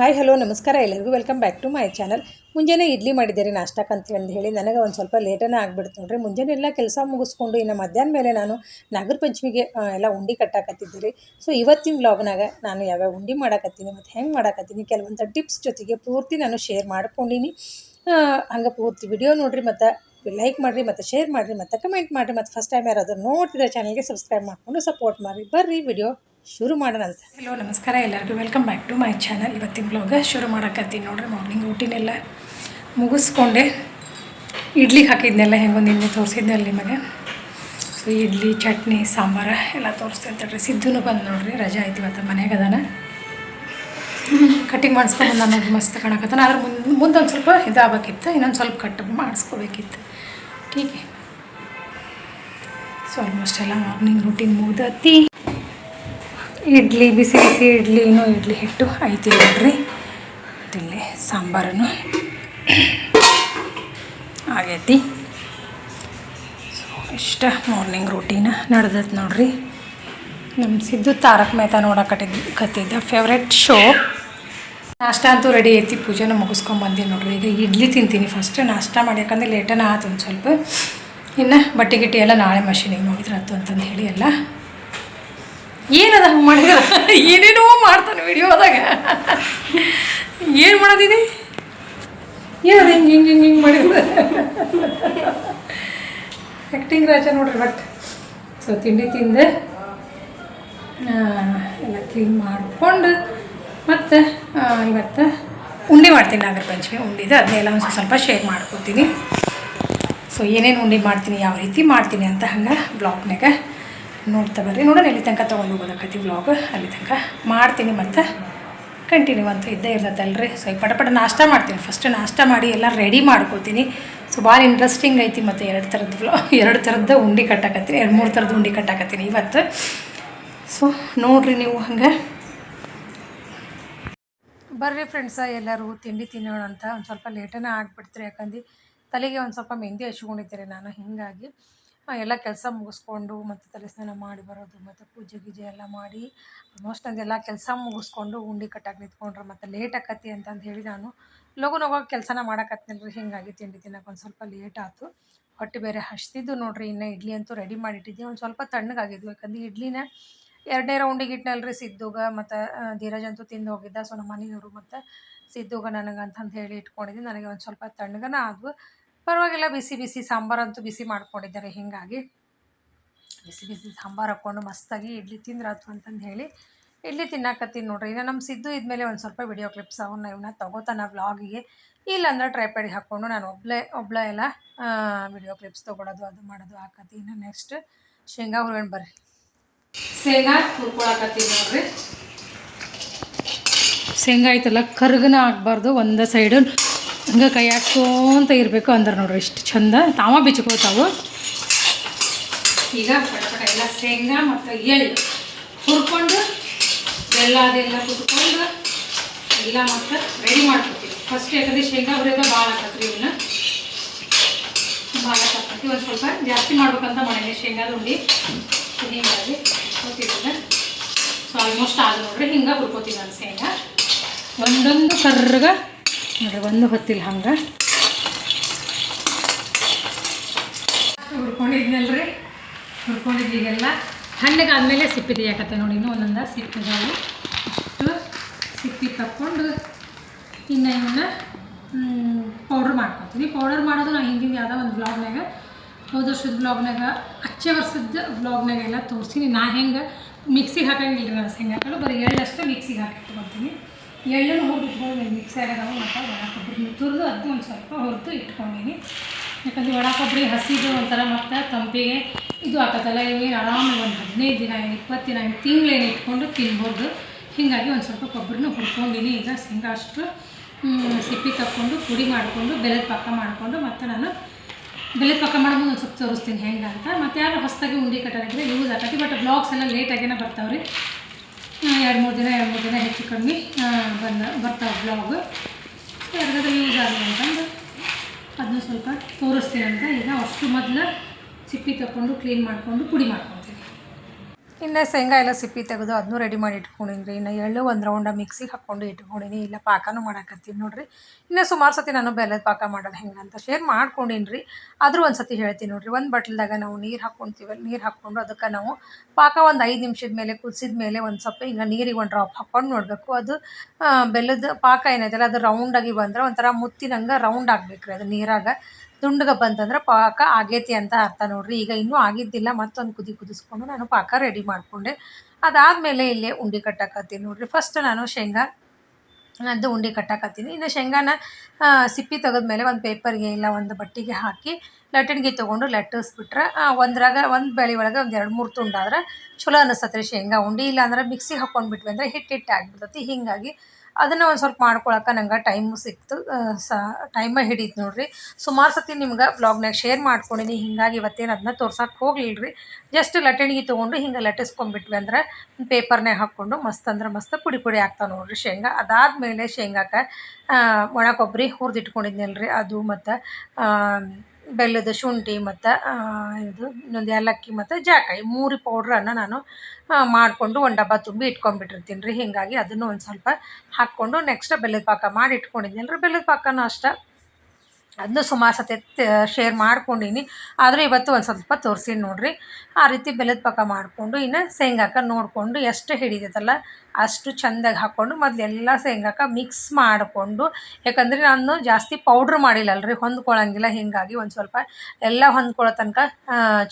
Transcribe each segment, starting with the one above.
Hi, hello, ನಮಸ್ಕಾರ. ಎಲ್ಲರಿಗೂ welcome back to my channel. ಮುಂಜಾನೆ ಇಡ್ಲಿ ಮಾಡಿದ್ದೀರಿ ನಾಷ್ಟಕ್ಕೆ ಅಂತ ಹೇಳಿ. ನನಗೆ ಒಂದು ಸ್ವಲ್ಪ ಲೇಟನೇ ಆಗಿಬಿಡ್ತು ನೋಡ್ರಿ. ಮುಂಜಾನೆ ಎಲ್ಲ ಕೆಲಸ ಮುಗಿಸ್ಕೊಂಡು ಇನ್ನು ಮಧ್ಯಾಹ್ನ ಮೇಲೆ ನಾನು ನಾಗರ ಪಂಚಮಿಗೆ ಎಲ್ಲ ಉಂಡೆ ಕಟ್ಟಾಕತ್ತಿದ್ದೀರಿ. ಸೊ ಇವತ್ತಿನ ಬ್ಲಾಗ್ನಾಗ ನಾನು ಯಾವ್ಯಾವ ಉಂಡೆ ಮಾಡಾಕತ್ತೀನಿ, ಮತ್ತು ಹೆಂಗೆ ಮಾಡಾಕತ್ತೀನಿ, ಕೆಲವೊಂದು ಟಿಪ್ಸ್ ಜೊತೆಗೆ ಪೂರ್ತಿ ನಾನು ಶೇರ್ ಮಾಡ್ಕೊಂಡಿನಿ. ಹಂಗೆ ಪೂರ್ತಿ ವಿಡಿಯೋ ನೋಡಿರಿ, ಮತ್ತು ಲೈಕ್ ಮಾಡಿರಿ, ಮತ್ತು ಶೇರ್ ಮಾಡಿರಿ, ಮತ್ತು ಕಮೆಂಟ್ ಮಾಡಿರಿ. ಮತ್ತು ಫಸ್ಟ್ ಟೈಮ್ ಯಾರಾದರೂ ನೋಡ್ತಿದ್ರೆ ಚಾನಲ್ಗೆ ಸಬ್ಸ್ಕ್ರೈಬ್ ಮಾಡಿಕೊಂಡು ಸಪೋರ್ಟ್ ಮಾಡಿರಿ. ಬರ್ರಿ ವಿಡಿಯೋ ಶುರು ಮಾಡೋಣ ಅಂತ. ಹಲೋ ನಮಸ್ಕಾರ ಎಲ್ಲರಿಗೂ. Welcome back to my channel ಇವತ್ತಿನ ಬ್ಲಾಗ ಶುರು ಮಾಡೋಕ್ಕತ್ತೀನಿ ನೋಡ್ರಿ ಮಾರ್ನಿಂಗ್ ರೂಟೀನೆಲ್ಲ ಮುಗಿಸ್ಕೊಂಡೆ. ಇಡ್ಲಿಗೆ ಹಾಕಿದ್ನೆಲ್ಲ ಹೆಂಗೊಂದು ನಿನ್ನೆ ತೋರಿಸಿದ್ನಲ್ಲ ನಿಮಗೆ. ಸೊ ಇಡ್ಲಿ, ಚಟ್ನಿ, ಸಾಂಬಾರು ಎಲ್ಲ ತೋರಿಸ್ತಾ ಇರ್ತಾರೆ. ಸಿದ್ಧನು ಬಂದು ನೋಡ್ರಿ, ರಜಾ ಆಯ್ತು ಇವತ್ತು ಮನೆಗೆ ಅದಾನ. ಕಟಿಂಗ್ ಮಾಡಿಸ್ಕೊಂಡು ನಾನು ಮಸ್ತ್ ಕಾಣಕತ್ತಾನ. ಆದ್ರೆ ಮುಂದೆ ಮುಂದೆ ಸ್ವಲ್ಪ ಇದಾಗಬೇಕಿತ್ತು, ಇನ್ನೊಂದು ಸ್ವಲ್ಪ ಕಟ್ ಮಾಡಿಸ್ಕೋಬೇಕಿತ್ತು. ಟೀಕೆ ಸೊ ಆಲ್ಮೋಸ್ಟ್ ಎಲ್ಲ ಮಾರ್ನಿಂಗ್ ರೂಟೀನ್ ಮುಗ್ದತಿ. ಇಡ್ಲಿ, ಬಿಸಿ ಬಿಸಿ ಇಡ್ಲಿ, ಇನ್ನೂ ಇಡ್ಲಿ ಹಿಟ್ಟು ಐತಿ ನೋಡ್ರಿ. ಇಲ್ಲಿ ಸಾಂಬಾರನು ಆಗೈತಿ. ಸೊ ಇಷ್ಟ ಮಾರ್ನಿಂಗ್ ರೂಟೀನ ನಡೆದೈತೆ ನೋಡ್ರಿ. ನಮ್ಮ ಸಿದ್ದು ತಾರಕ್ ಮೆಹ್ತಾ ನೋಡಕಟ್ಟಿದ್ ಕತ್ತಿದ್ದ ಫೇವ್ರೆಟ್ ಶೋ ನಾಷ್ಟ ಅಂತೂ ರೆಡಿ ಐತಿ, ಪೂಜೆನ ಮುಗಿಸ್ಕೊಂಡು ಬಂದೀನಿ ನೋಡ್ರಿ. ಈಗ ಇಡ್ಲಿ ತಿಂತೀನಿ ಫಸ್ಟ್ ನಾಷ್ಟ ಮಾಡಿ, ಯಾಕಂದ್ರೆ ಲೇಟನ ಆಯ್ತು ಒಂದು ಸ್ವಲ್ಪ. ಇನ್ನು ಬಟ್ಟೆ ಗಿಟ್ಟಿ ಎಲ್ಲ ನಾಳೆ ಮಷೀನಿಗೆ ನೋಡಿದ್ರೆ ಆಯ್ತು ಅಂತಂದು ಹೇಳಿ ಎಲ್ಲ. ಏನದ ಹಂಗೆ ಮಾಡಿದ ಏನೇನೋ ಮಾಡ್ತಾನೆ ವಿಡಿಯೋದಾಗ ಏನು ಮಾಡೋದಿದೆ? ಏನದ ಹಿಂಗೆ ಹಿಂಗೆ ಹಿಂಗೆ ಹಿಂಗೆ ಮಾಡಿದ ಆ್ಯಕ್ಟಿಂಗ್ ರಾಜ ನೋಡ್ರಿ ಬಟ್ ಸೊ ತಿಂಡಿ ತಿಂದೆ ಎಲ್ಲ ಕ್ಲೀನ್ ಮಾಡಿಕೊಂಡು ಮತ್ತು ಇವತ್ತು ಉಂಡೆ ಮಾಡ್ತೀನಿ ನಾಗರ ಪಂಚಮಿ ಉಂಡಿದೆ. ಅದನ್ನೆಲ್ಲ ಒಂದು ಸ್ವಲ್ಪ ಶೇರ್ ಮಾಡ್ಕೊತೀನಿ. ಸೊ ಏನೇನು ಉಂಡೆ ಮಾಡ್ತೀನಿ, ಯಾವ ರೀತಿ ಮಾಡ್ತೀನಿ ಅಂತ ಹಂಗೆ ಬ್ಲಾಗ್ನಾಗ ನೋಡ್ತಾ ಬರ್ರಿ. ನೋಡೋಣ ಇಲ್ಲಿ ತನಕ ತೊಗೊಂಡು ಹೋಗೋದಕ್ಕೈತಿ ವ್ಲಾಗ್ ಅಲ್ಲಿ ತನಕ ಮಾಡ್ತೀನಿ ಮತ್ತು ಕಂಟಿನ್ಯೂ ಅಂತ ಇದ್ದೇ ಇರ್ತೈತಲ್ರಿ. ಸೊ ಈಗ ಪಟ ಪಟ ನಾಷ್ಟ ಮಾಡ್ತೀನಿ. ಫಸ್ಟ್ ನಾಷ್ಟ ಮಾಡಿ ಎಲ್ಲ ರೆಡಿ ಮಾಡ್ಕೋತೀನಿ. ಸೊ ಭಾಳ ಇಂಟ್ರೆಸ್ಟಿಂಗ್ ಐತಿ ಮತ್ತು ಎರಡು ಥರದ್ದು ವ್ಲಾಗ್ ಎರಡು ಥರದ್ದು ಉಂಡೆ ಕಟ್ಟಾಕತ್ತೀನಿ, ಎರಡು ಮೂರು ಥರದ್ದು ಉಂಡೆ ಕಟ್ಟಾಕತ್ತೀನಿ ಇವತ್ತು. ಸೊ ನೋಡ್ರಿ ನೀವು ಹಂಗೆ. ಬರ್ರಿ ಫ್ರೆಂಡ್ಸ ಎಲ್ಲರೂ ತಿಂಡಿ ತಿನ್ನೋಣ ಅಂತ. ಒಂದು ಸ್ವಲ್ಪ ಲೇಟನೇ ಆಗ್ಬಿಡ್ತೀರಿ ಯಾಕಂದು, ತಲೆಗೆ ಒಂದು ಸ್ವಲ್ಪ ಮೆಹಂದಿ ಹಚ್ಕೊಂಡಿದ್ದೀರಿ ನಾನು, ಹೀಗಾಗಿ. ಎಲ್ಲ ಕೆಲಸ ಮುಗಿಸ್ಕೊಂಡು ಮತ್ತು ತಲೆ ಸ್ನಾನ ಮಾಡಿ ಬರೋದು, ಮತ್ತು ಪೂಜೆ ಗೀಜೆ ಎಲ್ಲ ಮಾಡಿ ಆಲ್ಮೋಸ್ಟ್ ಅದೆಲ್ಲ ಕೆಲಸ ಮುಗಿಸ್ಕೊಂಡು ಉಂಡಿ ಕಟ್ಟಾಗಿ ನಿಂತ್ಕೊಂಡ್ರೆ, ಮತ್ತು ಲೇಟ್ ಆಕತಿ ಅಂತಂದು ಹೇಳಿ ನಾನು ಲಗುನ ಹೋಗೋ ಕೆಲಸನ ಮಾಡಕತ್ನಿಲ್ರಿ, ಹಿಂಗಾಗಿ ತಿಂಡಿ ತಿನ್ನಕ್ಕೆ ಒಂದು ಸ್ವಲ್ಪ ಲೇಟ್ ಆಯಿತು ಹೊಟ್ಟೆ ಬೇರೆ ಹಚ್ತಿದ್ದು ನೋಡ್ರಿ, ಇನ್ನು ಇಡ್ಲಿ ಅಂತೂ ರೆಡಿ ಮಾಡಿಟ್ಟಿದ್ದೆ. ಒಂದು ಸ್ವಲ್ಪ ತಣ್ಣಗಾಗಿದ್ವು ಯಾಕಂದ್ರೆ ಇಡ್ಲಿನ ಎರಡನೇ ರೌಂಡಿಗೆ ಇಟ್ನಲ್ರಿ ಸಿದ್ದುಗ, ಮತ್ತು ಧೀರಜ್ ಅಂತೂ ತಿಂದು ಹೋಗಿದ್ದ, ಸೊ ನಮ್ಮ ಮನೆಯವರು ಮತ್ತು ಸಿದ್ದುಗ ನನಗೆ ಅಂತಂದು ಹೇಳಿ ಇಟ್ಕೊಂಡಿದ್ದೆ. ನನಗೆ ಒಂದು ಸ್ವಲ್ಪ ತಣ್ಣಗನ ಆದ್ವು. ಪರವಾಗಿಲ್ಲ, ಬಿಸಿ ಬಿಸಿ ಸಾಂಬಾರಂತೂ ಬಿಸಿ ಮಾಡ್ಕೊಂಡಿದ್ದಾರೆ, ಹೀಗಾಗಿ ಬಿಸಿ ಬಿಸಿ ಸಾಂಬಾರು ಹಾಕ್ಕೊಂಡು ಮಸ್ತಾಗಿ ಇಡ್ಲಿ ತಿಂದ್ರಾತು ಅಂತಂದು ಹೇಳಿ ಇಡ್ಲಿ ತಿನ್ನಕತ್ತೀನಿ ನೋಡ್ರಿ. ಇನ್ನು ನಮ್ಮ ಸಿದ್ದು ಇದ್ಮೇಲೆ ಒಂದು ಸ್ವಲ್ಪ ವಿಡಿಯೋ ಕ್ಲಿಪ್ಸ್ ಅವನ್ನ ಇವನ್ನ ತೊಗೋತಾನೆ ವ್ಲಾಗಿಗೆ ಇಲ್ಲಾಂದ್ರೆ ಟ್ರೈಪ್ಯಾಡಿಗೆ ಹಾಕ್ಕೊಂಡು ನಾನು ಒಬ್ಳೆ, ಒಬ್ಳ ಎಲ್ಲ ವಿಡಿಯೋ ಕ್ಲಿಪ್ಸ್ ತೊಗೊಳೋದು, ಅದು ಮಾಡೋದು ಹಾಕತ್ತಿ ಇನ್ನು ನೆಕ್ಸ್ಟ್ ಶೇಂಗಾ ಹುರ್ಕೊಂಡು ಬರ್ರಿ. ಶೇಂಗಾ ಹುರ್ಕೊಳಕತ್ತೀನಿ ನೋಡ್ರಿ. ಶೇಂಗಾ ಆಯ್ತಲ್ಲ, ಕರ್ಗನ ಆಗಬಾರ್ದು ಒಂದು ಸೈಡು ಹಂಗೆ ಕೈ ಹಾಕ್ಕೊಂತ ಇರಬೇಕು ಅಂದ್ರೆ ನೋಡ್ರಿ, ಇಷ್ಟು ಚಂದ. ತಾವ ಬಿಚ್ಕೋತಾವು ಈಗ ಎಲ್ಲ ಶೇಂಗಾ ಮತ್ತು ಎಳ್ಳು ಹುರ್ಕೊಂಡು ಬೆಲ್ಲ ಅದೆಲ್ಲ ಕುಟ್ಕೊಂಡು ಎಲ್ಲ ಮತ್ತು ರೆಡಿ ಮಾಡ್ಕೊತೀವಿ ಫಸ್ಟ್ ಯಾಕಂದ್ರೆ ಶೇಂಗಾ ಹುರಿಯೋದ ಭಾಳ ಆಕತ್ರಿ ಇವನ್ನ ಭಾಳ ಹಾಕತ್ತಿ ಒಂದು ಸ್ವಲ್ಪ ಜಾಸ್ತಿ ಮಾಡ್ಬೇಕಂತ ಮಾಡೀನಿ ಶೇಂಗಾದ ಉಂಡಿ ಹಿಂಗಾಗಿ ಗೊತ್ತಿದ್ದಿಲ್ಲ ಸೊ ಆಲ್ಮೋಸ್ಟ್ ಆದ ನೋಡ್ರಿ. ಹಿಂಗೆ ಹುರ್ಕೋತೀನಿ ನಾನು ಶೇಂಗಾ. ಒಂದೊಂದು ಕರ್ರಗ ನೋಡ್ರಿ, ಒಂದು ಹೊತ್ತಿಲ್ಲ ಹಂಗೆ. ಹುರ್ಕೊಂಡಿದ್ನಲ್ರಿ? ಹುರ್ಕೊಂಡಿದ್ದು ಈಗೆಲ್ಲ ಹಣ್ಣಗಾದ್ಮೇಲೆ ಸಿಪ್ಪಿ ತೆಗಿಯಾಕತ್ತೆ ನೋಡಿ, ಇನ್ನೂ ಒಂದೊಂದು ಸಿಪ್ಪಿದಾವು. ಇಷ್ಟು ಸಿಪ್ಪಿ ತಕ್ಕೊಂಡು ಇನ್ನು ಇವನ್ನ ಪೌಡ್ರ್ ಮಾಡ್ಕೊತೀನಿ. ಪೌಡರ್ ಮಾಡೋದು ನಾನು ಹಿಂದಿನ ಯಾವುದೋ ಒಂದು ಬ್ಲಾಗ್ನಾಗ ಹೋದ ವರ್ಷದ ಬ್ಲಾಗ್ನಾಗ ಅಚ್ಚೆ ವರ್ಷದ ಬ್ಲಾಗ್ನಾಗೆಲ್ಲ ತೋರಿಸ್ತೀನಿ ನಾ ಹೆಂಗೆ ಮಿಕ್ಸಿಗೆ ಹಾಕಂಗಿಲ್ಲ ನಾನು ಶೇಂಗಾ ಹಾಕಲು ಬರೀ ಅಷ್ಟು ಮಿಕ್ಸಿಗೆ ಹಾಕಿ ಇಟ್ಕೊತೀನಿ. ಎಳ್ಳನ್ನು ಹುರಿದು ಇಟ್ಕೊಂಡು ಮಿಕ್ಸಿ ಮತ್ತೆ ಒಣ ಕೊಬ್ಬರಿ ತುರಿದು ಅದು ಒಂದು ಸ್ವಲ್ಪ ಹುರಿದು ಇಟ್ಕೊಂಡಿನಿ. ಯಾಕಂದರೆ ಒಣ ಕೊಬ್ಬರಿ ಹಸಿದು ಒಂಥರ ಮತ್ತು ತಂಪಿಗೆ ಇದು ಆಕತ್ತಲ್ಲ ಏನು ಆರಾಮಾಗಿ ಒಂದು ಹದಿನೈದು ದಿನ ಏನು ಇಪ್ಪತ್ತು ದಿನ ಏನು ತಿಂಗಳೇನು ಇಟ್ಕೊಂಡು ತಿನ್ಬೋದು. ಹೀಗಾಗಿ ಒಂದು ಸ್ವಲ್ಪ ಕೊಬ್ಬರಿನ ಹುರ್ಕೊಂಡಿನಿ. ಈಗ ಶೇಂಗಾ ಅಷ್ಟು ಸಿಪ್ಪಿ ತಕ್ಕೊಂಡು, ಪುಡಿ ಮಾಡಿಕೊಂಡು, ಬೆಲ್ಲದ ಪಕ್ಕ ಮಾಡಿಕೊಂಡು, ಮತ್ತು ನಾನು ಬೆಲ್ಲದ ಪಕ್ಕ ಮಾಡೋದು ಒಂದು ಸ್ವಲ್ಪ ತೋರಿಸ್ತೀನಿ ಹೆಂಗೆ ಅಂತ. ಮತ್ತು ಯಾರು ಹೊಸದಾಗಿ ಉಂಡಿ ಕಟ್ಟೋದಿದ್ರೆ ಯೂಸ್ ಆಗತ್ತೆ ಬಟ್ ಬ್ಲಾಗ್ಸ್ ಎಲ್ಲ ಲೇಟಾಗೇನೆ ಬರ್ತಾವ್ರಿ. ಎರಡು ಮೂರು ದಿನ, ಎರಡು ಮೂರು ದಿನ ಹೆಚ್ಚು ಕಮ್ಮಿ ಬಂದ ಬರ್ತಾವೆ ಬ್ಲಾಗ್ ಯಾರಿಗಾದ್ರೂ ಯೂಸ್ ಆಗಲಿ ಅಂತಂದು ಅದನ್ನ ಸ್ವಲ್ಪ ತೋರಿಸ್ತೀನಿ ಅಂತ ಈಗ ಅಷ್ಟು ಮೊದಲು ಸಿಪ್ಪಿ ತಗೊಂಡು ಕ್ಲೀನ್ ಮಾಡಿಕೊಂಡು, ಪುಡಿ ಮಾಡ್ಕೊತೀನಿ ಇನ್ನು ಶೇಂಗಾ ಎಲ್ಲ ಸಿಪ್ಪಿ ತೆಗೆದು ಅದನ್ನೂ ರೆಡಿ ಮಾಡಿ ಇಟ್ಕೊಂಡಿನಿ ಇನ್ನು ಎಳ್ಳು ಒಂದು ರೌಂಡ ಮಿಕ್ಸಿಗೆ ಹಾಕ್ಕೊಂಡು ಇಟ್ಕೊಂಡಿನಿ. ಇಲ್ಲ ಪಾಕನೂ ಮಾಡಾಕತ್ತೀನಿ ನೋಡಿರಿ. ಇನ್ನು ಸುಮಾರು ಸತಿ ನಾನು ಬೆಲ್ಲದ ಪಾಕ ಮಾಡೋದು ಹೆಂಗೆ ಅಂತ ಶೇರ್ ಮಾಡ್ಕೊಂಡಿನಿ ರೀ. ಆದರೂ ಒಂದು ಸತಿ ಹೇಳ್ತೀನಿ ನೋಡಿರಿ. ಒಂದು ಬಟ್ಲ್ದಾಗ ನಾವು ನೀರು ಹಾಕ್ಕೊತೀವಲ್ಲ ನೀರು ಹಾಕ್ಕೊಂಡು ಅದಕ್ಕೆ ನಾವು ಪಾಕ ಒಂದು ಐದು ನಿಮಿಷದ ಮೇಲೆ ಕುದಿಸಿದ ಮೇಲೆ ಒಂದು ಸ್ವಲ್ಪ ಹಿಂಗೆ ನೀರಿಗೆ ಒಂದು ಡ್ರಾಪ್ ಹಾಕ್ಕೊಂಡು ನೋಡಬೇಕು. ಅದು ಬೆಲ್ಲದ ಪಾಕ ಏನೈತಲ್ಲ ಅದು ರೌಂಡಾಗಿ ಬಂದ್ರೆ ಒಂಥರ ಮುತ್ತಿನಂಗೆ ರೌಂಡ್ ಆಗಬೇಕು ರೀ ಅದು ನೀರಾಗ. ದುಂಡಗೆ ಬಂತಂದ್ರೆ ಪಾಕ ಆಗೈತಿ ಅಂತ ಅರ್ಥ ನೋಡ್ರಿ. ಈಗ ಇನ್ನೂ ಆಗಿದ್ದಿಲ್ಲ, ಮತ್ತೊಂದು ಕುದಿ ಕುದಿಸ್ಕೊಂಡು ನಾನು ಪಾಕ ರೆಡಿ ಮಾಡಿಕೊಂಡೆ. ಅದಾದಮೇಲೆ ಇಲ್ಲೇ ಉಂಡೆ ಕಟ್ಟಾಕತ್ತೀನಿ ನೋಡ್ರಿ. ಫಸ್ಟ್ ನಾನು ಶೇಂಗಾ ಅದು ಉಂಡೆ ಕಟ್ಟಾಕತ್ತೀನಿ. ಇನ್ನು ಶೇಂಗಾನ ಸಿಪ್ಪಿ ತೆಗೆದ್ಮೇಲೆ ಒಂದು ಪೇಪರ್ಗೆ ಇಲ್ಲ ಒಂದು ಬಟ್ಟಿಗೆ ಹಾಕಿ ಲಟ್ಟಣಿಗೆ ತೊಗೊಂಡು ಲಟ್ಟಿಸ್ಬಿಟ್ರೆ ಒಂದ್ರಾಗ ಒಂದು ಬೆಳೆ ಒಳಗೆ ಒಂದು ಎರಡು ಮೂರು ತುಂಡಾದ್ರೆ ಚಲೋ ಅನ್ನಿಸ್ತತ್ರಿ ಶೇಂಗಾ ಉಂಡೆ. ಇಲ್ಲ ಅಂದ್ರೆ ಮಿಕ್ಸಿಗೆ ಹಾಕ್ಕೊಂಡ್ಬಿಟ್ವಿ ಅಂದರೆ ಹಿಟ್ಟು ಹಿಟ್ಟು ಆಗಿಬಿಡ್ತೈತಿ. ಹೀಗಾಗಿ ಅದನ್ನು ಒಂದು ಸ್ವಲ್ಪ ಮಾಡ್ಕೊಳಕ್ಕೆ ನಂಗೆ ಟೈಮು ಸಿಕ್ತು. ಸ ಟೈಮ ಹಿಡೀತು ನೋಡಿರಿ. ಸುಮಾರು ಸತಿ ನಿಮ್ಗೆ ಬ್ಲಾಗ್ನಾಗ ಶೇರ್ ಮಾಡ್ಕೊಂಡಿನಿ. ಹಿಂಗಾಗಿ ಇವತ್ತೇನು ಅದನ್ನ ತೋರ್ಸಕ್ಕೆ ಹೋಗ್ಲಿಲ್ಲ ರೀ ಜಸ್ಟ್ ಲಟ್ಟಣಿಗೆ ತೊಗೊಂಡು ಹಿಂಗೆ ಲಟ್ಟಿಸ್ಕೊಂಡ್ಬಿಟ್ವಿ ಅಂದ್ರೆ ಪೇಪರ್ನಾಗ ಹಾಕ್ಕೊಂಡು ಮಸ್ತ್ ಅಂದ್ರೆ ಮಸ್ತ್ ಪುಡಿ ಪುಡಿ ಆಗ್ತಾವೆ ನೋಡಿರಿ ಶೇಂಗಾ. ಅದಾದಮೇಲೆ ಶೇಂಗಾಕ್ಕೆ ಒಣ ಕೊಬ್ಬರಿ ಹುರಿದಿಟ್ಕೊಂಡಿದ್ನಲ್ಲ ರೀ ಅದು ಮತ್ತು ಬೆಲ್ಲದ ಶುಂಠಿ ಮತ್ತು ಇದು ಇನ್ನೊಂದು ಏಲಕ್ಕಿ ಮತ್ತು ಜಾಕಾಯಿ. ಮೂರು ಪೌಡ್ರನ್ನು ನಾನು ಮಾಡಿಕೊಂಡು ಒಂದು ಡಬ್ಬ ತುಂಬಿ ಇಟ್ಕೊಂಡ್ಬಿಟ್ಟಿರ್ತೀನಿ ರೀ ಹೀಗಾಗಿ ಅದನ್ನು ಒಂದು ಸ್ವಲ್ಪ ಹಾಕ್ಕೊಂಡು ನೆಕ್ಸ್ಟ್ ಬೆಲ್ಲದ ಪಾಕ ಮಾಡಿ ಇಟ್ಕೊಂಡಿದ್ದೀನಿ. ರೀ ಬೆಲ್ಲದ ಪಾಕನೂ ಅಷ್ಟೇ ಅದನ್ನು ಸುಮಾರು ಸತಿ ಶೇರ್ ಮಾಡ್ಕೊಂಡೀನಿ. ಆದರೆ ಇವತ್ತು ಒಂದು ಸ್ವಲ್ಪ ತೋರಿಸಿ ನೋಡಿರಿ. ಆ ರೀತಿ ಬೆಲ್ಲದ ಪಾಕ ಮಾಡಿಕೊಂಡು ಇನ್ನು ಶೇಂಗಾಕ ನೋಡಿಕೊಂಡು ಎಷ್ಟು ಹಿಡಿತೈತಲ್ಲ ಅಷ್ಟು ಚೆಂದಾಗಿ ಹಾಕ್ಕೊಂಡು ಮೊದಲು ಎಲ್ಲ ಶೇಂಗಾಕ ಮಿಕ್ಸ್ ಮಾಡಿಕೊಂಡು, ಯಾಕಂದರೆ ನಾನು ಜಾಸ್ತಿ ಪೌಡ್ರ್ ಮಾಡಿಲ್ಲಲ್ರಿ ಹೊಂದ್ಕೊಳ್ಳೋಂಗಿಲ್ಲ ಹೀಗಾಗಿ ಒಂದು ಸ್ವಲ್ಪ ಎಲ್ಲ ಹೊಂದ್ಕೊಳ್ಳೋ ತನಕ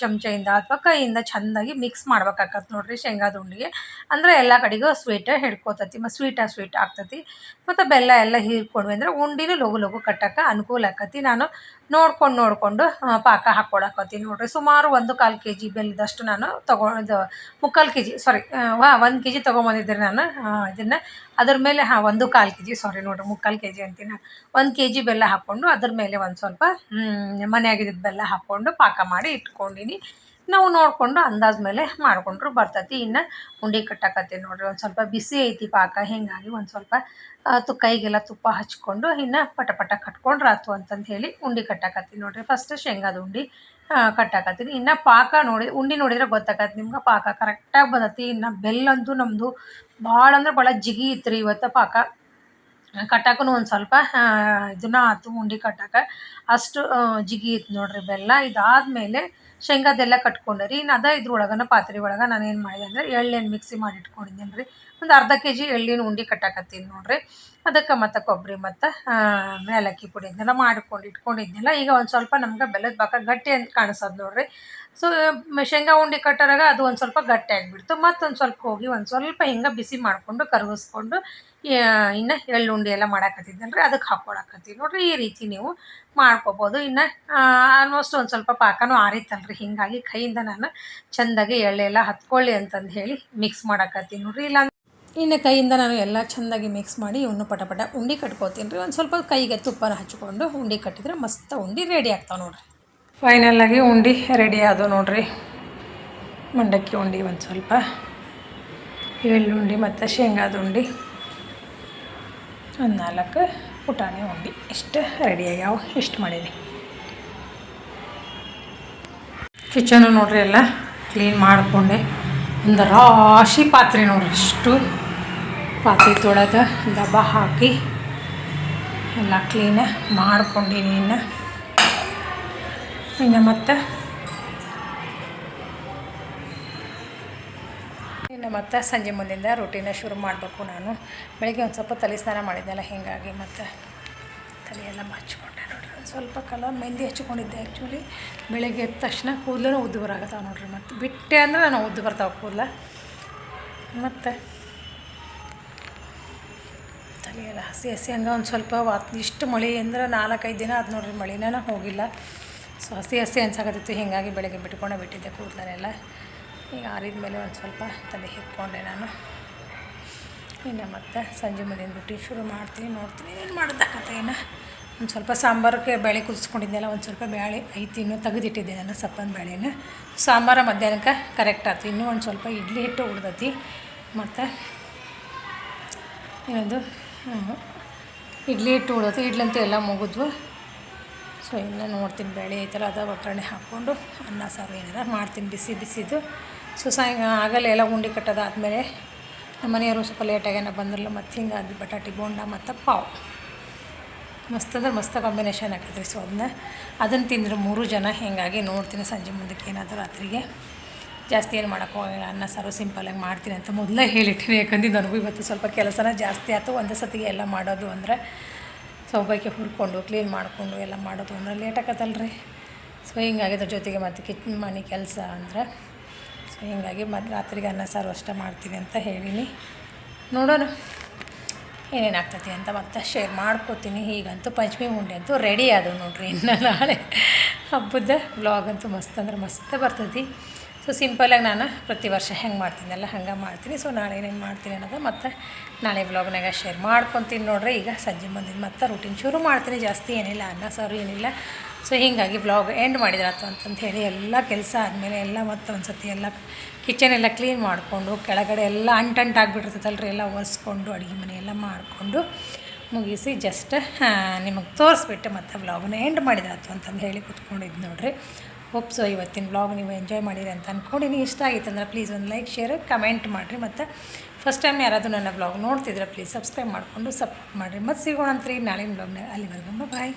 ಚಮಚೆಯಿಂದ ಅಥವಾ ಕೈಯಿಂದ ಚೆಂದಾಗಿ ಮಿಕ್ಸ್ ಮಾಡ್ಬೇಕಾಗತ್ತೆ ನೋಡ್ರಿ ಶೇಂಗಾದ ಉಂಡಿಗೆ. ಅಂದರೆ ಎಲ್ಲ ಕಡೆಗೂ ಸ್ವೀಟ್ ಹಿಡ್ಕೋತತಿ ಮತ್ತು ಸ್ವೀಟ ಸ್ವೀಟ್ ಆಗ್ತತಿ. ಮತ್ತು ಬೆಲ್ಲ ಎಲ್ಲ ಹೀರ್ಕೊಂಡ್ವಿ ಅಂದರೆ ಉಂಡಿನೂ ಲಘು ಲಘು ಕಟ್ಟಕ್ಕೆ ಅನುಕೂಲ ಆಕತಿ. ನಾನು ನೋಡ್ಕೊಂಡು ನೋಡಿಕೊಂಡು ಪಾಕ ಹಾಕ್ಕೊಡಕತ್ತೀನಿ ನೋಡಿರಿ. ಸುಮಾರು ಒಂದು ಕಾಲು ಕೆ ಜಿ ಬೆಲ್ಲದಷ್ಟು ನಾನು ತೊಗೊಂಡು ಮುಕ್ಕಾಲು ಕೆ ಜಿ ಸಾರಿ ವಾ ಒಂದು ಕೆ ಜಿ ತೊಗೊಂಬಂದಿದ್ದೆ ನಾನು ಇದನ್ನು. ಅದ್ರ ಮೇಲೆ, ಹಾಂ, ಒಂದು ಕಾಲು ಕೆ ಜಿ ಸಾರಿ ನೋಡಿರಿ, ಮುಕ್ಕಾಲು ಕೆ ಜಿ ಅಂತೀನಿ. ಒಂದು ಕೆ ಜಿ ಬೆಲ್ಲ ಹಾಕ್ಕೊಂಡು, ಅದ್ರ ಮೇಲೆ ಒಂದು ಸ್ವಲ್ಪ ಮನೆಯಾಗಿದ್ದ ಬೆಲ್ಲ ಹಾಕ್ಕೊಂಡು ಪಾಕ ಮಾಡಿ ಇಟ್ಕೊಂಡಿನಿ. ನಾವು ನೋಡಿಕೊಂಡು ಅಂದಾಜು ಮೇಲೆ ಮಾಡಿಕೊಂಡ್ರು ಬರ್ತೈತಿ. ಇನ್ನು ಉಂಡೆ ಕಟ್ಟಕತ್ತೀವಿ ನೋಡ್ರಿ, ಒಂದು ಸ್ವಲ್ಪ ಬಿಸಿ ಐತಿ ಪಾಕ, ಹಿಂಗಾಗಿ ಒಂದು ಸ್ವಲ್ಪ ತು, ಕೈಗೆಲ್ಲ ತುಪ್ಪ ಹಚ್ಕೊಂಡು ಇನ್ನು ಪಟ ಪಟ ಕಟ್ಕೊಂಡ್ರೆ ಆತು ಅಂತಂದು ಹೇಳಿ ಉಂಡೆ ಕಟ್ಟಾಕತ್ತೀನಿ ನೋಡ್ರಿ. ಫಸ್ಟ್ ಶೇಂಗಾದ ಉಂಡೆ ಕಟ್ಟಾಕತ್ತೀನಿ. ಇನ್ನು ಪಾಕ ನೋಡಿ, ಉಂಡೆ ನೋಡಿದ್ರೆ ಗೊತ್ತಾಗತ್ತೆ ನಿಮ್ಗೆ ಪಾಕ ಕರೆಕ್ಟಾಗಿ ಬಂದತಿ. ಇನ್ನು ಬೆಲ್ಲಂತೂ ನಮ್ಮದು ಭಾಳ ಅಂದ್ರೆ ಭಾಳ ಜಿಗಿ ಇತ್ತು ರೀ ಇವತ್ತು ಪಾಕ. ಕಟ್ಟಾಕೂ ಒಂದು ಸ್ವಲ್ಪ ಇದನ್ನ ಆತು ಉಂಡೆ ಕಟ್ಟಾಕ. ಅಷ್ಟು ಜಿಗಿ ಇತ್ತು ನೋಡ್ರಿ ಬೆಲ್ಲ. ಇದಾದಮೇಲೆ ಶೇಂಗಾದೆಲ್ಲ ಕಟ್ಕೊಂಡೆ ರೀ. ಇನ್ನು ಅದ ಇದ್ರೊಳಗನ ಪಾತ್ರೆ ಒಳಗೆ ನಾನು ಏನು ಮಾಡಿದೆ ಅಂದರೆ ಎಳ್ಳೆಣ್ಣೆ ಮಿಕ್ಸಿ ಮಾಡಿ ಇಟ್ಕೊಂಡಿದ್ದೀನಿ ರೀ. ಒಂದು ಅರ್ಧ ಕೆ ಜಿ ಎಳ್ಳಿನ ಉಂಡೆ ಕಟ್ಟಾಕತ್ತೀನಿ ನೋಡ್ರಿ. ಅದಕ್ಕೆ ಮತ್ತು ಕೊಬ್ಬರಿ ಮತ್ತು ಮೇಲಕ್ಕಿ ಪುಡಿ ಇದನ್ನೆಲ್ಲ ಮಾಡ್ಕೊಂಡು ಇಟ್ಕೊಂಡಿದ್ದಿಲ್ಲ ಈಗ ಒಂದು ಸ್ವಲ್ಪ ನಮ್ಗೆ ಬೆಲ್ಲದ ಪಾಕ ಗಟ್ಟಿ ಅಂತ ಕಾಣಿಸೋದು ನೋಡ್ರಿ. ಸೊ ಶೇಂಗಾ ಉಂಡೆ ಕಟ್ಟೋರಾಗ ಅದು ಒಂದು ಸ್ವಲ್ಪ ಗಟ್ಟಿ ಆಗಿಬಿಡ್ತು. ಮತ್ತೊಂದು ಸ್ವಲ್ಪ ಹೋಗಿ ಒಂದು ಸ್ವಲ್ಪ ಹಿಂಗೆ ಬಿಸಿ ಮಾಡಿಕೊಂಡು ಕರಗಿಸ್ಕೊಂಡು ಇನ್ನು ಉಂಡೆ ಎಲ್ಲ ಮಾಡಾಕತ್ತಿದ್ದಲ್ರಿ ಅದಕ್ಕೆ ಹಾಕ್ಕೊಳಕತ್ತೀವಿ ನೋಡ್ರಿ. ಈ ರೀತಿ ನೀವು ಮಾಡ್ಕೊಬೋದು. ಇನ್ನು ಆಲ್ಮೋಸ್ಟ್ ಒಂದು ಸ್ವಲ್ಪ ಪಾಕನೂ ರೀ ಹೀಗಾಗಿ ಕೈಯಿಂದ ನಾನು ಚೆಂದಾಗಿ ಎಳ್ಳೆಲ್ಲ ಹತ್ಕೊಳ್ಳಿ ಅಂತಂದು ಹೇಳಿ ಮಿಕ್ಸ್ ಮಾಡಾಕತ್ತೀನಿ ನೋಡ್ರಿ. ಇಲ್ಲ ಇನ್ನು ಕೈಯಿಂದ ನಾನು ಎಲ್ಲ ಚೆಂದಾಗಿ ಮಿಕ್ಸ್ ಮಾಡಿ ಇವನು ಪಟ ಪಟ ಉಂಡೆ ಕಟ್ಕೋತೀನಿ ರೀ. ಒಂದು ಸ್ವಲ್ಪ ಕೈಗೆ ತುಪ್ಪನ ಹಚ್ಕೊಂಡು ಉಂಡೆ ಕಟ್ಟಿದ್ರೆ ಮಸ್ತ್ ಉಂಡೆ ರೆಡಿ ಆಗ್ತಾವೆ ನೋಡ್ರಿ. ಫೈನಲ್ಲಾಗಿ ಉಂಡೆ ರೆಡಿ ಆದವು ನೋಡ್ರಿ. ಮಂಡಕ್ಕಿ ಉಂಡೆ ಒಂದು ಸ್ವಲ್ಪ ಎಳ್ಳುಂಡಿ ಮತ್ತು ಶೇಂಗಾದ ಉಂಡೆ, ಒಂದು ನಾಲ್ಕು ಪುಟಾಣಿ ಉಂಡೆ ಇಷ್ಟು ರೆಡಿ ಆಗ್ಯಾವ, ಇಷ್ಟು ಮಾಡೀನಿ. ಕಿಚನು ನೋಡ್ರಿ ಎಲ್ಲ ಕ್ಲೀನ್ ಮಾಡಿಕೊಂಡೆ. ಒಂದು ರಾಶಿ ಪಾತ್ರೆ ನೋಡ್ರಿ, ಅಷ್ಟು ಪಾತ್ರೆ ತೊಳೆದು ದಬ್ಬ ಹಾಕಿ ಎಲ್ಲ ಕ್ಲೀನ ಮಾಡ್ಕೊಂಡಿನಿ ಇನ್ನು. ಇನ್ನು ಮತ್ತೆ ಇನ್ನು ಮತ್ತೆ ಸಂಜೆ ಮುಂದಿಂದ ರೊಟೀನ ಶುರು ಮಾಡಬೇಕು ನಾನು. ಬೆಳಗ್ಗೆ ಒಂದು ಸ್ವಲ್ಪ ತಲೆ ಸ್ನಾನ ಮಾಡಿದ್ದೆಲ್ಲ ಹೀಗಾಗಿ ಮತ್ತು ತಲೆ ಎಲ್ಲ ಹಚ್ಕೊಂಡೆ ನೋಡ್ರಿ. ಒಂದು ಸ್ವಲ್ಪ ಕಲರ್ ಮೆಹಂದಿ ಹಚ್ಕೊಂಡಿದ್ದೆ ಆ್ಯಕ್ಚುಲಿ ಬೆಳಗ್ಗೆ ಎದ್ದ ತಕ್ಷಣ ಕೂದಲೂ ಉದ್ದು ಬರಾಗತ್ತಾವೆ ನೋಡ್ರಿ. ಮತ್ತು ಬಿಟ್ಟೆ ಅಂದ್ರೆ ನಾನು ಉದ್ದು ಬರ್ತಾವೆ ಕೂದಲ. ಮತ್ತು? ತಲೆಯೆಲ್ಲ ಹಸಿ ಹಸಿ ಹಂಗೆ ಒಂದು ಸ್ವಲ್ಪ ವಾತ್ ಇಷ್ಟು ಮಳೆ ಅಂದ್ರೆ ನಾಲ್ಕೈದು ದಿನ ಅದು ನೋಡ್ರಿ. ಮಳೆನೇ ಹೋಗಿಲ್ಲ. ಸೊ ಹಸಿ ಹಸಿ ಅನ್ಸಾಕತ್ತಿತ್ತು. ಹೀಗಾಗಿ ಬೆಳಗ್ಗೆ ಬಿಟ್ಕೊಂಡೆ ಬಿಟ್ಟಿದ್ದೆ ಕೂದಲೆಲ್ಲ ಈಗ ಆರಿದ ಮೇಲೆ ಒಂದು ಸ್ವಲ್ಪ ತಲೆ ಹಿಕ್ಕೊಂಡೆ ನಾನು. ಇನ್ನು ಮತ್ತೆ ಸಂಜೆ ಮುಂದಿನ ಬಿಟ್ಟು ಶುರು ಮಾಡ್ತೀನಿ, ನೋಡ್ತೀನಿ. ಏನು ಮಾಡೋದಕ್ಕತ್ತೆ ಇನ್ನು? ಒಂದು ಸ್ವಲ್ಪ ಸಾಂಬಾರಕ್ಕೆ ಬೇಳೆ ಕುದಿಸ್ಕೊಂಡಿದ್ದೆಲ್ಲ ಒಂದು ಸ್ವಲ್ಪ ಬೇಳೆ ಐತಿ, ಇನ್ನೂ ತೆಗೆದಿಟ್ಟಿದ್ದೆ ನಾನು ಸಪ್ಪನ ಬೇಳೆನ ಸಾಂಬಾರ ಮಧ್ಯಾಹ್ನಕ್ಕೆ ಕರೆಕ್ಟ್ ಆಯ್ತು ಇನ್ನೂ ಒಂದು ಸ್ವಲ್ಪ ಇಡ್ಲಿ ಹಿಟ್ಟು ಉಳ್ದತಿ. ಮತ್ತು ಇನ್ನೊಂದು ಇಡ್ಲಿ ಹಿಟ್ಟು ಉಳ್ದೈತಿ. ಇಡ್ಲಂತೂ ಎಲ್ಲ ಮುಗಿದ್ವು. ಸೊ ಇನ್ನು ನೋಡ್ತೀನಿ ಬೇಳೆ ಐತಲ್ಲ, ಅದ ಒಗ್ಗರಣೆ ಹಾಕ್ಕೊಂಡು ಅನ್ನ ಸಾರು ಏನಾರ ಮಾಡ್ತೀನಿ ಬಿಸಿ ಬಿಸಿದು. ಸೊ ಸಾಯಂಕಾಲ ಆಗಲೇ ಎಲ್ಲ ಉಂಡೆ ಕಟ್ಟೋದಾದಮೇಲೆ ನಮ್ಮ ಮನೆಯವರು ಸ್ವಲ್ಪ ಲೇಟಾಗೇನ ಬಂದ್ರಲ್ಲ, ಮತ್ತು ಹಿಂಗಾಗಿ ಬಟಾಟಿ, ಬೋಂಡ, ಮತ್ತು ಪಾವ್. ಮಸ್ತ್ ಅಂದ್ರೆ ಮಸ್ತ್ ಕಾಂಬಿನೇಷನ್ ಹಾಕಿದ್ರಿ ಸೊ ಅದನ್ನ. ಅದನ್ನು ತಿಂದ್ರೆ ಮೂರು ಜನ ಹೀಗಾಗಿ ನೋಡ್ತೀನಿ ಸಂಜೆ ಮುಂದಕ್ಕೆ ಏನಾದರೂ ರಾತ್ರಿಗೆ. ಜಾಸ್ತಿ ಏನು ಹೋಗಲ್ಲ ಅನ್ನ, ಸಾರು ಸಿಂಪಲಾಗಿ ಮಾಡ್ತೀನಿ ಅಂತ ಮೊದಲೇ ಹೇಳಿಟ್ಟಿನಿ ಯಾಕಂದ್ರೆ ನನಗೂ ಇವತ್ತು ಸ್ವಲ್ಪ ಕೆಲಸನ ಜಾಸ್ತಿ ಆಯಿತು. ಒಂದೇ ಸತಿಗೆ ಎಲ್ಲ ಮಾಡೋದು ಅಂದರೆ ಸೌಭಾಗ್ಯ ಹುರ್ಕೊಂಡು ಕ್ಲೀನ್ ಮಾಡಿಕೊಂಡು ಎಲ್ಲ ಮಾಡೋದು ಅಂದರೆ ಲೇಟ್ ಆಕತ್ತಲ್ರಿ ಸೊ ಹಿಂಗಾಗಿದ್ರ ಜೊತೆಗೆ ಮತ್ತು ಕಿಚನ್ ಮನೆ ಕೆಲಸ ಅಂದರೆ ಹಿಂಗಾಗಿ ಮತ್ತು ರಾತ್ರಿಗೆ ಅನ್ನ, ಸಾರು ಅಷ್ಟೇ ಮಾಡ್ತೀನಿ ಅಂತ ಹೇಳೀನಿ. ನೋಡೋಣ ಏನೇನಾಗ್ತೈತಿ ಅಂತ ಮತ್ತೆ ಶೇರ್ ಮಾಡ್ಕೋತೀನಿ. ಈಗಂತೂ ಪಂಚಮಿ ಉಂಡೆ ಅಂತೂ ರೆಡಿ ಅದು ನೋಡ್ರಿ. ಇನ್ನು ನಾಳೆ ಹಬ್ಬದ ಬ್ಲಾಗ್ ಅಂತೂ ಮಸ್ತ್ ಅಂದ್ರೆ ಮಸ್ತ್ ಬರ್ತೈತಿ. ಸೊ ಸಿಂಪಲಾಗಿ ನಾನು ಪ್ರತಿ ವರ್ಷ ಹೆಂಗೆ ಮಾಡ್ತೀನಲ್ಲ ಹಂಗೆ ಮಾಡ್ತೀನಿ. ಸೊ ನಾಳೆ ಏನೇನು ಮಾಡ್ತೀನಿ ಅನ್ನೋದು ಮತ್ತು ನಾಳೆ ಬ್ಲಾಗ್ನಾಗ ಶೇರ್ ಮಾಡ್ಕೊತೀನಿ ನೋಡ್ರಿ. ಈಗ ಸಂಜೆ ಬಂದಿದ್ದು ಮತ್ತೆ ರೂಟೀನ್ ಶುರು ಮಾಡ್ತೀನಿ. ಜಾಸ್ತಿ ಏನಿಲ್ಲ, ಅನ್ನ, ಸಾರು ಏನಿಲ್ಲ. ಸೊ ಹೀಗಾಗಿ ವ್ಲಾಗ್ ಎಂಡ್ ಮಾಡಿದ್ರಾತು ಅಂತಂತ ಹೇಳಿ ಎಲ್ಲ ಕೆಲಸ ಆದಮೇಲೆ ಎಲ್ಲ ಮತ್ತೆ ಒಂದು ಸತಿ ಎಲ್ಲ ಕಿಚನ್ ಎಲ್ಲ ಕ್ಲೀನ್ ಮಾಡಿಕೊಂಡು ಕೆಳಗಡೆ ಎಲ್ಲ ಅಂಟಂಟು ರೀ ಎಲ್ಲ ಒರೆಸ್ಕೊಂಡು ಅಡುಗೆ ಮನೆ ಎಲ್ಲ ಮಾಡಿಕೊಂಡು ಮುಗಿಸಿ ಜಸ್ಟ್ ನಿಮಗೆ ತೋರಿಸ್ಬಿಟ್ಟು ಮತ್ತೆ ವ್ಲಾಗನ್ನ ಎಂಡ್ ಮಾಡಿದ್ರಾತು ಅಂತಂದು ಹೇಳಿ ಕೂತ್ಕೊಂಡಿದ್ದು ನೋಡ್ರಿ. ಹೋಪ್ ಸೊ ಇವತ್ತಿನ ವ್ಲಾಗ್ ನೀವು ಎಂಜಾಯ್ ಮಾಡಿರಿ ಅಂತ ಅಂದ್ಕೊಂಡಿನಿ ಇಷ್ಟ ಆಗಿತ್ತು ಅಂದರೆ ಪ್ಲೀಸ್ ಒಂದು ಲೈಕ್ ಶೇರ್ ಕಮೆಂಟ್ ಮಾಡಿರಿ. ಮತ್ತು ಫಸ್ಟ್ ಟೈಮ್ ಯಾರಾದರೂ ನನ್ನ ವ್ಲಾಗ್ ನೋಡ್ತಿದ್ರೆ ಪ್ಲೀಸ್ ಸಬ್ಸ್ಕ್ರೈಬ್ ಮಾಡಿಕೊಂಡು ಸಪೋರ್ಟ್ ಮಾಡಿರಿ. ಮತ್ತು ಸಿಗೋಣ ಅಂತ್ರಿ ನಾಳಿನ ವ್ಲಾಗ್ನ ಅಲ್ಲಿವರೆಗೂ ಬಾಯ್